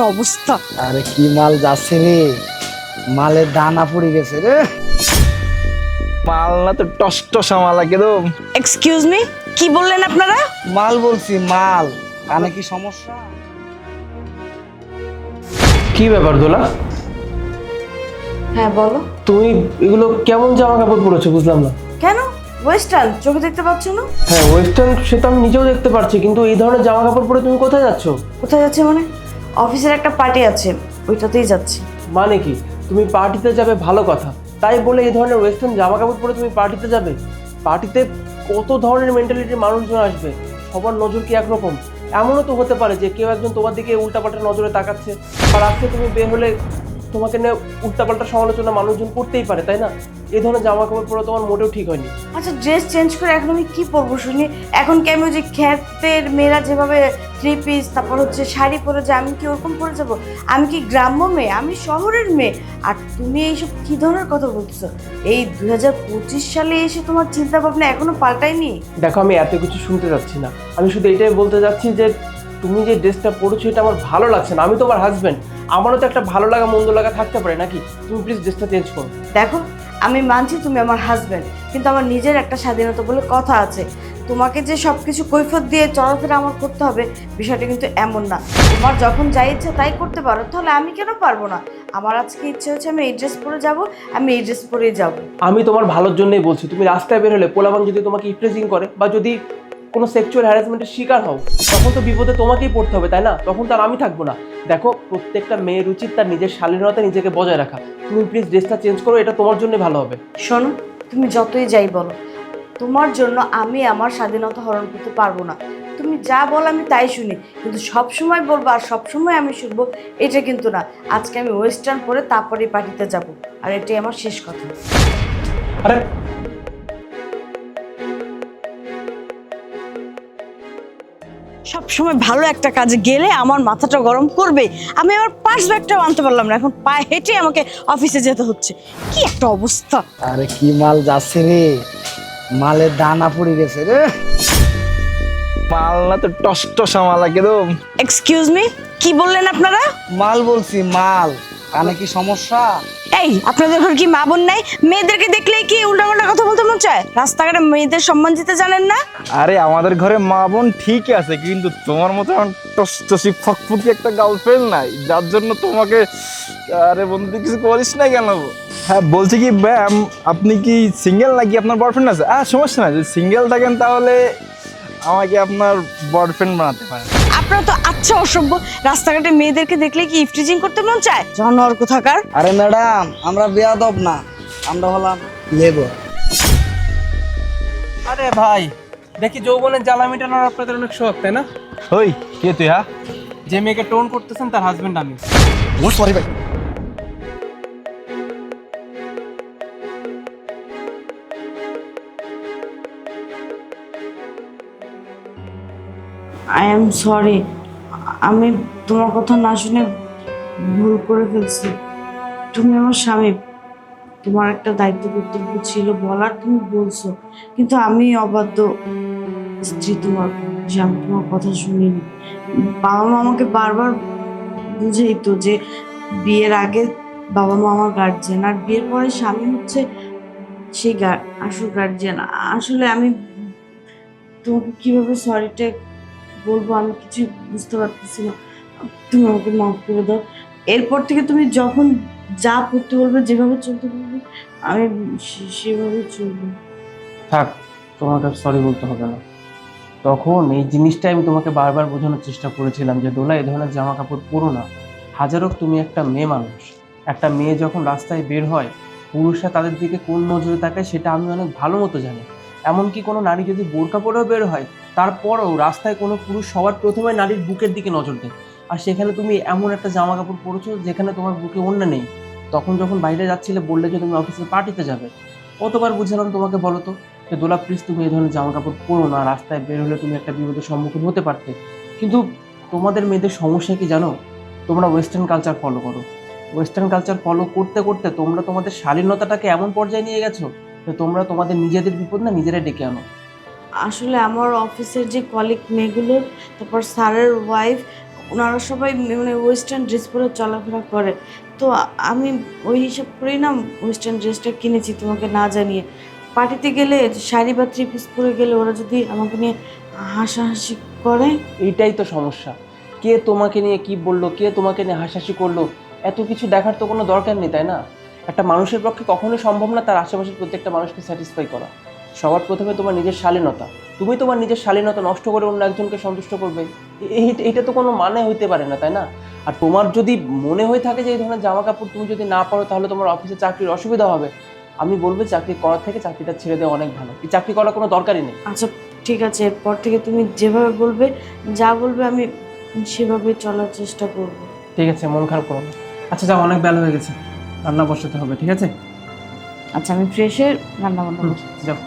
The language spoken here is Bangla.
একটা অবস্থা। আরে কি মাল যাচ্ছে রে? মালের দানা পড়ে গেছে রে। মাল না তো টস টসা মাল একদম এক্সকিউজ মি কি বললেন আপনারা? মাল বলছি মাল। কানে কি সমস্যা? কি ব্যাপার দোলা? হ্যাঁ বলো। তুমি এগুলো কেমন জামা কাপড় পরেছো বুঝলাম না। কেন? ওয়েস্টার্ন চোখে দেখতে পাচ্ছ না? হ্যাঁ ওয়েস্টার্ন সে তো আমি নিজেও দেখতে পারছি কিন্তু এই ধরনের জামা কাপড় পরে তুমি কোথায় যাচ্ছ? কোথায় যাচ্ছে মানে? অফিসের একটা পার্টি আছে ওইটাতেই যাচ্ছি। মানে কি? তুমি পার্টিতে যাবে ভালো কথা। তাই বলে এই ধরনের ওয়েস্টার্ন জামা কাপড় পরে তুমি পার্টিতে যাবে? পার্টিতে কত ধরনের মেন্টালিটির মানুষজন আসবে? সবার নজর কি একরকম? এমনও তো হতে পারে যে কেউ একজন তোমার দিকে উল্টাপাল্টা নজরে তাকাচ্ছে। আর আজকে তুমি বের হলে তোমাকে নিয়ে উল্টাপাল্টা সমালোচনা মানুষজন করতেই পারে তাই না? এই ধরনের জামা কাপড় পরে তোমার মোটেও ঠিক হয়নি। আচ্ছা ড্রেস চেঞ্জ করে এখন আমি কি পরবো শুনি? এখন কি আমি ওই যে খ্যাতের মেয়েরা যেভাবে থ্রি পিস তারপর হচ্ছে শাড়ি পরে যে আমি কি ওরকম পরে যাব? আমি কি গ্রাম্য মেয়ে? আমি শহরের মেয়ে। আর তুমি এইসব কি ধরনের কথা বলছো এই দু হাজার পঁচিশ সালে এসে তোমার চিন্তা ভাবনা এখনও পাল্টায়নি? দেখো আমি এত কিছু শুনতে যাচ্ছি না। আমি শুধু এটাই বলতে যাচ্ছি যে তুমি যে ড্রেসটা পরেছো এটা আমার ভালো লাগছে না। আমি তোমার হাজবেন্ড আমারও তো একটা ভালো লাগা মন্দ লাগা থাকতে পারে নাকি? তুমি প্লিজ ড্রেসটা চেঞ্জ করো। দেখো আমি মানছি তুমি আমার হাজব্যান্ড কিন্তু আমার নিজের একটা স্বাধীনতা বলে কথা আছে। তোমাকে যে সব কিছু কৈফত দিয়ে চলাফেরা আমার করতে হবে বিষয়টা কিন্তু এমন না। তোমার যখন যাই ইচ্ছা তাই করতে পারো তাহলে আমি কেন পারব না? আমার আজকে ইচ্ছে হচ্ছে আমি এই ড্রেস পরে যাব আমি এই ড্রেস পরেই যাব। আমি তোমার ভালোর জন্যই বলছি তুমি রাস্তায় বের হলে পোলাবান যদি তোমাকে ইপ্রেজিং করে বা যদি কোনো সেক্সুয়াল হ্যারাসমেন্টের শিকার হও তখন তো বিপদে তোমাকেই পড়তে হবে তাই না? তখন তো আর আমি থাকব না। দেখো প্রত্যেকটা মেয়ের উচিত তার নিজের শালীনতা নিজেকে বজায় রাখা। তুমি প্লিজ ড্রেসটা চেঞ্জ করো এটা তোমার জন্য ভালো হবে। শোনো তুমি যতই যাই বলো তোমার জন্য আমি আমার স্বাধীনতা হরণ করতে পারব না। তুমি যা বল আমি তাই শুনি কিন্তু সব সময় বলব আর সব সময় আমি শুনব এটা কিন্তু না। আজকে আমি ওয়েস্টার্ন পরে তারপরে পার্টিতে যাব আর এটাই আমার শেষ কথা। আরে! সব সময় ভালো একটা কাজে গেলে আমার মাথাটা গরম করবে। আমি আমার পার্স ব্যাগটাও আনতে পারলাম না এখন পায়ে হেঁটে আমাকে অফিসে যেতে হচ্ছে। কি একটা অবস্থা। আরে কি মাল যাচ্ছে রে? মালের দানা পড়ে গেছে রে। মাল না তো টস টসা মাল একদম এক্সকিউজ মি কি বললেন আপনারা? মাল বলছি মাল। কানে কি সমস্যা? এই আপনাদের ঘর কি মা বোন নাই? মেয়েদেরকে দেখলেই কি উল্টাপাল্টা কথা বলতে মন চায়? রাস্তাঘাটে মেয়েদের সম্মান দিতে জানেন না? আরে আমাদের ঘরে মা বোন ঠিকই আছে কিন্তু তোমার মতো এমন টস টসি ফকফকি একটা গার্লফ্রেন্ড নাই যার জন্য তোমাকে আরে বন্ধু কিছু করিস না কেন? হ্যাঁ বলছি কি ম্যাম আপনি কি সিঙ্গেল নাকি আপনার বয়ফ্রেন্ড আছে? আহ সমস্যা না যদি সিঙ্গেল থাকেন তাহলে আমাকে আপনার বয়ফ্রেন্ড বানাতে পারেন। আপনারা তো আচ্ছা অসভ্য রাস্তাঘাটে মেয়েদেরকে দেখলে কি ইফটিজিং করতে মন চায়? জানোয়ার কোথাকার? আরে ম্যাডাম আমরা বেয়াদব না আমরা হলাম লেবার। আরে ভাই দেখি যৌবনের জ্বালা মেটানোর আপনাদের অনেক শখ তাই না? ওই কে তুই হ্যাঁ? যে মেয়েকে টোন করতেছেন তার হাজবেন্ড আমি। ও সরি ভাই। আই এম সরি আমি তোমার কথা না শুনে ভুল করে ফেলছি। তুমি আমার স্বামী। তোমার একটা দায়িত্ব কর্তব্য ছিল বলার তুমি বলছো। কিন্তু আমি অবাধ্য স্ত্রী তোমার যে আমি তোমার কথা শুনিনি। বাবা মা আমাকে বারবার বুঝেই তো যে বিয়ের আগে বাবা মা আমার গার্জেন আর বিয়ের পরে স্বামী হচ্ছে সেই আসল গার্জেন আসলে আমি তোমাকে কীভাবে সরিটা বলব, আমি কিছু বুঝতে পারতেছি না। তুমি আমাকে মাফ করে দাও। এরপর থেকে তুমি যখন যা করতে বলবে, যেভাবে চলতে বলবে, আমি সেভাবে চলবো। থাক, তোমাকে সরি বলতে হবে না। তখন এই জিনিসটাই আমি তোমাকে বারবার বোঝানোর চেষ্টা করেছিলাম যে, দোলা এই ধরনের জামা কাপড় পরো না। হাজার তুমি একটা মেয়ে মানুষ। একটা মেয়ে যখন রাস্তায় বের হয়, পুরুষরা তাদের দিকে কোন নজরে তাকায়, সেটা আমি অনেক ভালো মতো জানি। এমনকি কোনো নারী যদি বোরকা পরেও বের হয় তারপরেও রাস্তায় কোনো পুরুষ সবার প্রথমে নারীর বুকের দিকে নজর দেয়। আর সেখানে তুমি এমন একটা জামা কাপড় পরেছো যেখানে তোমার বুকে অন্য নেই। তখন যখন বাইরে যাচ্ছিলে, বললে যে তুমি অফিসে পার্টিতে যাবে। কতবার বুঝালাম তোমাকে বলো তো? যে দোলা প্লিজ তুমি এই ধরনের জামা কাপড় পরো না, রাস্তায় বের হলে তুমি একটা বিপদের সম্মুখীন হতে পারতে। কিন্তু তোমাদের মেয়েদের সমস্যা কি জানো? তোমরা ওয়েস্টার্ন কালচার ফলো করো। ওয়েস্টার্ন কালচার ফলো করতে করতে তোমরা তোমাদের শালীনতাটাকে এমন পর্যায়ে নিয়ে গেছো যে তোমরা তোমাদের নিজেদের বিপদ না নিজেরাই ডেকে আনো। আসলে আমার অফিসের যে কলিগ মেয়েগুলো, তারপর স্যারের ওয়াইফ ওনারা সবাই মানে ওয়েস্টার্ন ড্রেস পরে চলাফেরা করে। তো আমি ওই হিসাব করেই না ওয়েস্টার্ন ড্রেসটা কিনেছি তোমাকে না জানিয়ে। পার্টিতে গেলে শাড়ি বা থ্রি পিস পরে গেলে ওরা যদি আমাকে নিয়ে হাসাহাসি করে? এটাই তো সমস্যা। কে তোমাকে নিয়ে কি বলল, কে তোমাকে নিয়ে হাসাহাসি করল, এত কিছু দেখার তো কোনো দরকার নেই, তাই না? একটা মানুষের পক্ষে কখনোই সম্ভব না তার আশেপাশের প্রত্যেকটা মানুষকে স্যাটিসফাই করা। সবার প্রথমে তোমার নিজের শালীনতা। তুমি তোমার নিজের শালীনতা নষ্ট করে অন্য একজনকে সন্তুষ্ট করবে। এইটা তো কোনো মানে হইতে পারে না তাই না? আর তোমার যদি মনে হয়ে থাকে যে এই ধরনের জামা কাপড় তুমি যদি না পারো তাহলে তোমার অফিসে চাকরির অসুবিধা হবে। আমি বলব চাকরি করার থেকে চাকরিটা ছেড়ে দেওয়া অনেক ভালো। এই চাকরি করার কোনো দরকারই নেই। আচ্ছা ঠিক আছে এরপর থেকে তুমি যেভাবে বলবে যা বলবে আমি সেভাবে চলার চেষ্টা করব। ঠিক আছে মন খারাপ করো না। আচ্ছা যাও অনেক বেলা হয়ে গেছে। রান্না বসাতে হবে ঠিক আছে? আচ্ছা আমি ফ্রেশে রান্না বান্না। যাও।